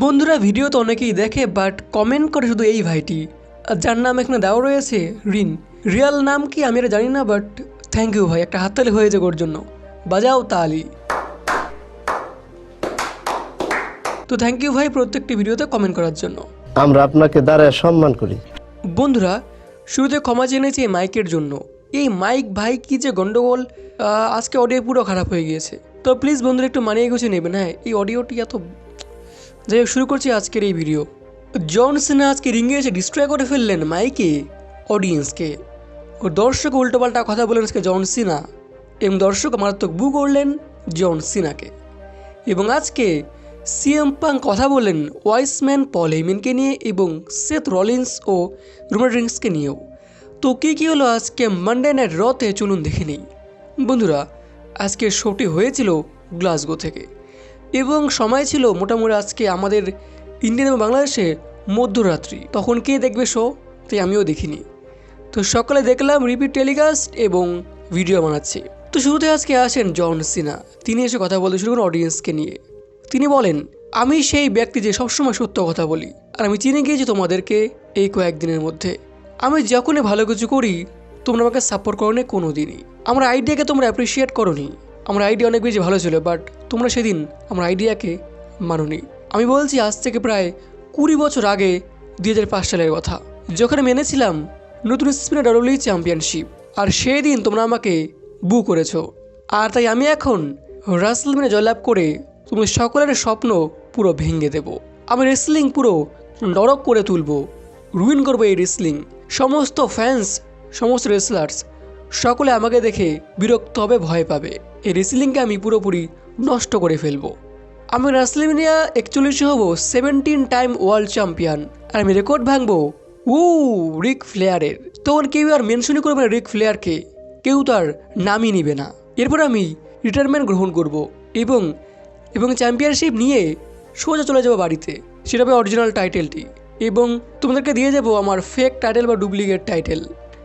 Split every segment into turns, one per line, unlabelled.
বন্ধুরা ভিডিও তো অনেকেই দেখে বাট কমেন্ট করে শুধু এই ভাইটি। আর যার নাম এখানে দেওয়া রয়েছে রিন। রিয়াল নাম কি আমি এটা জানি না বাট থ্যাংক ইউ ভাই একটা হাততালি হয়ে যাক ওর জন্য। বাজাও তালি। তো থ্যাংক ইউ ভাই প্রত্যেকটি ভিডিওতে কমেন্ট করার জন্য।
আমরা আপনাকে দাঁড়ায় সম্মান করি।
বন্ধুরা শুরুতে ক্ষমা চেনেছি এই মাইকের জন্য। এই মাইক ভাই কি যে গন্ডগোল আজকে অডিও পুরো খারাপ হয়ে গিয়েছে। তো প্লিজ বন্ধুরা একটু মানিয়ে গুছিয়ে নেবেন হ্যাঁ? এই অডিওটি এত যাই হোক শুরু করছি আজকের এই ভিডিও জন সিনহা আজকে রিঙ্গে এসে ডিস্ট্রয় করে ফেললেন মাইকে অডিয়েন্সকে ও দর্শক উল্টোপাল্টা কথা বলেন আজকে জন সিনা। এবং দর্শক মারাত্মক বু করলেন জন সিনাকে। এবং আজকে সিএম পাং কথা বললেন ওয়াইসম্যান পল হেমিনকে নিয়ে এবং সেথ রলিন্স ও রুমার রিংসকে নিয়েও। তো কী কী হলো আজকে মানডে নাইট রতে চলুন দেখে নিই। বন্ধুরা আজকে শোটি হয়েছিল গ্লাসগো থেকে। এবং সময় ছিল মোটামুটি আজকে আমাদের ইন্ডিয়া এবং বাংলাদেশে মধ্যরাত্রি। তখন কে দেখবে শো তাই আমিও দেখিনি। তো সকালে দেখলাম রিপিট টেলিকাস্ট এবং ভিডিও বানাচ্ছে। তো শুরুতে আজকে আসেন জন সিনা তিনি এসে কথা বলতে শুরু করেন অডিয়েন্সকে নিয়ে। তিনি বলেন, আমি সেই ব্যক্তি যে সবসময় সত্য কথা বলি, আর আমি চিনে গিয়েছি তোমাদেরকে এই কয়েকদিনের মধ্যে। আমি যখনই ভালো কিছু করি, তোমরা আমাকে সাপোর্ট করো না কোনো দিনই আমার আইডিয়াকে তোমরা অ্যাপ্রিসিয়েট করোনি। আমার আইডিয়া অনেক বেশি ভালো ছিল বাট তোমরা সেদিন আমার আইডিয়াকে মানোনি। আমি বলছি, আজ থেকে প্রায় কুড়ি বছর আগে দুই হাজার পাঁচ সালের কথা, যখন আমি এনেছিলাম নতুন স্পিনার ডব্লিউ চ্যাম্পিয়নশিপ আর সেই দিন তোমরা আমাকে বু করেছ। আর তাই আমি এখন রাসেলমিনে জয়লাভ করে তুমি সকলের স্বপ্ন পুরো ভেঙে দেব। আমি রেসলিং পুরো নরক করে তুলবো রুইন করব এই রেসলিং সমস্ত ফ্যান্স সমস্ত রেসলার্স সকলে আমাকে দেখে বিরক্ত হবে, ভয় পাবে। এই রেসলিংকে আমি পুরোপুরি নষ্ট করে ফেলব। আমি রাসলিমিনিয়া একচল্লিশে হব সেভেন্টিন টাইম ওয়ার্ল্ড চ্যাম্পিয়ন আর আমি রেকর্ড ভাঙবো উ রিক ফ্লেয়ারের তখন কেউ আর মেনশনই করবে না রিক ফ্লেয়ারকে কেউ তার নামই নিবে না। এরপর আমি রিটায়ারমেন্ট গ্রহণ করব এবং এবং চ্যাম্পিয়নশিপ নিয়ে সোজা চলে যাব বাড়িতে। সেটা হবে অরিজিনাল টাইটেলটি এবং তোমাদেরকে দিয়ে যাব আমার ফেক টাইটেল বা ডুপ্লিকেট টাইটেল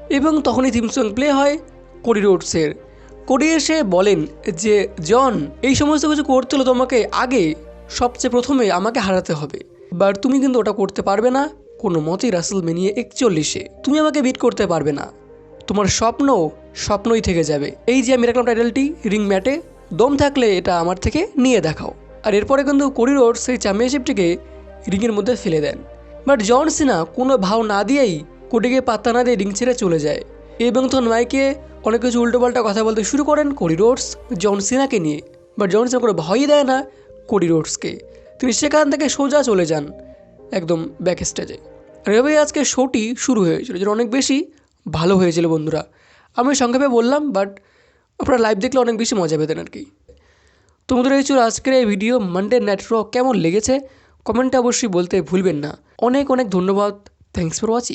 এবং তখনই থিম সং প্লে হয় কোডি রোডসের কোডি এসে বলেন যে, জন, এই সমস্ত কিছু করতে হলে তোমাকে আগে, সবচেয়ে প্রথমে আমাকে হারাতে হবে। বাট তুমি কিন্তু ওটা করতে পারবে না। কোনো মতেই রাসেল মেনিয়ে একচল্লিশে। তুমি আমাকে বিট করতে পারবে না। তোমার স্বপ্ন স্বপ্নই থেকে যাবে। এই যে আমি রাখলাম টাইটেলটি রিং ম্যাটে দম থাকলে এটা আমার থেকে নিয়ে দেখাও। আর এরপরে কিন্তু কোরিডোর সেই চ্যাম্পিয়নশিপটিকে রিংয়ের মধ্যে ফেলে দেন। বাট জন সিনা কোনো ভাও না দিয়েই কোটিকে পাত্তা না দিয়ে রিং ছেড়ে চলে যায়। এবং তখন মাইকে অনেক কিছু উল্টোপাল্টা কথা বলতে শুরু করেন কোডি রোডস, জন সিনাকে নিয়ে। বাট জন সিনা কোনো ভয়ই দেয় না কোডি রোডসকে। তিনি সেখান থেকে সোজা চলে যান একদম ব্যাক স্টেজে আর এভাবেই আজকে শোটি শুরু হয়েছিল, যেটা অনেক বেশি ভালো হয়েছিল বন্ধুরা। আমি সংক্ষেপে বললাম, বাট আপনারা লাইভ দেখলে অনেক বেশি মজা পেতেন আর কি। তো বন্ধুরা, এই ছিল আজকের এই ভিডিও মানডে র কেমন লেগেছে? কমেন্টে অবশ্যই বলতে ভুলবেন না। অনেক অনেক ধন্যবাদ। Thanks for watching